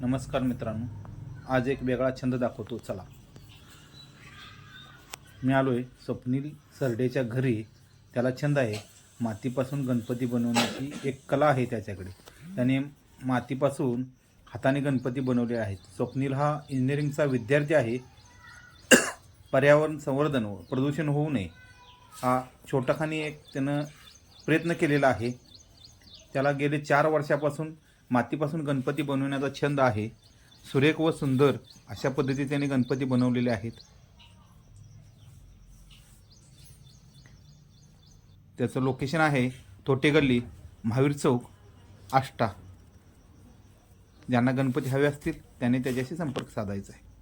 नमस्कार मित्रांनो. आज एक वेगळा छंद दाखवतो. चला. मी आलो आहे स्वप्नील सरडेच्या घरी. त्याला छंद आहे मातीपासून गणपती बनवण्याची एक कला आहे त्याच्याकडे. त्याने मातीपासून हाताने गणपती बनवले आहेत. स्वप्नील हा इंजिनिअरिंगचा विद्यार्थी आहे. पर्यावरण संवर्धन व प्रदूषण होऊ नये हा छोटाखानी एक त्यानं प्रयत्न केलेला आहे. त्याला गेले चार वर्षापासून मातीपासून गणपती बनवण्याचा छंद आहे. सुरेख व सुंदर अशा पद्धतीने त्याने गणपती बनवलेले आहेत. त्याचं लोकेशन आहे तोटे गल्ली महावीर चौक आष्टा. ज्यांना गणपती हवे असतील त्याने त्याच्याशी संपर्क साधायचा आहे.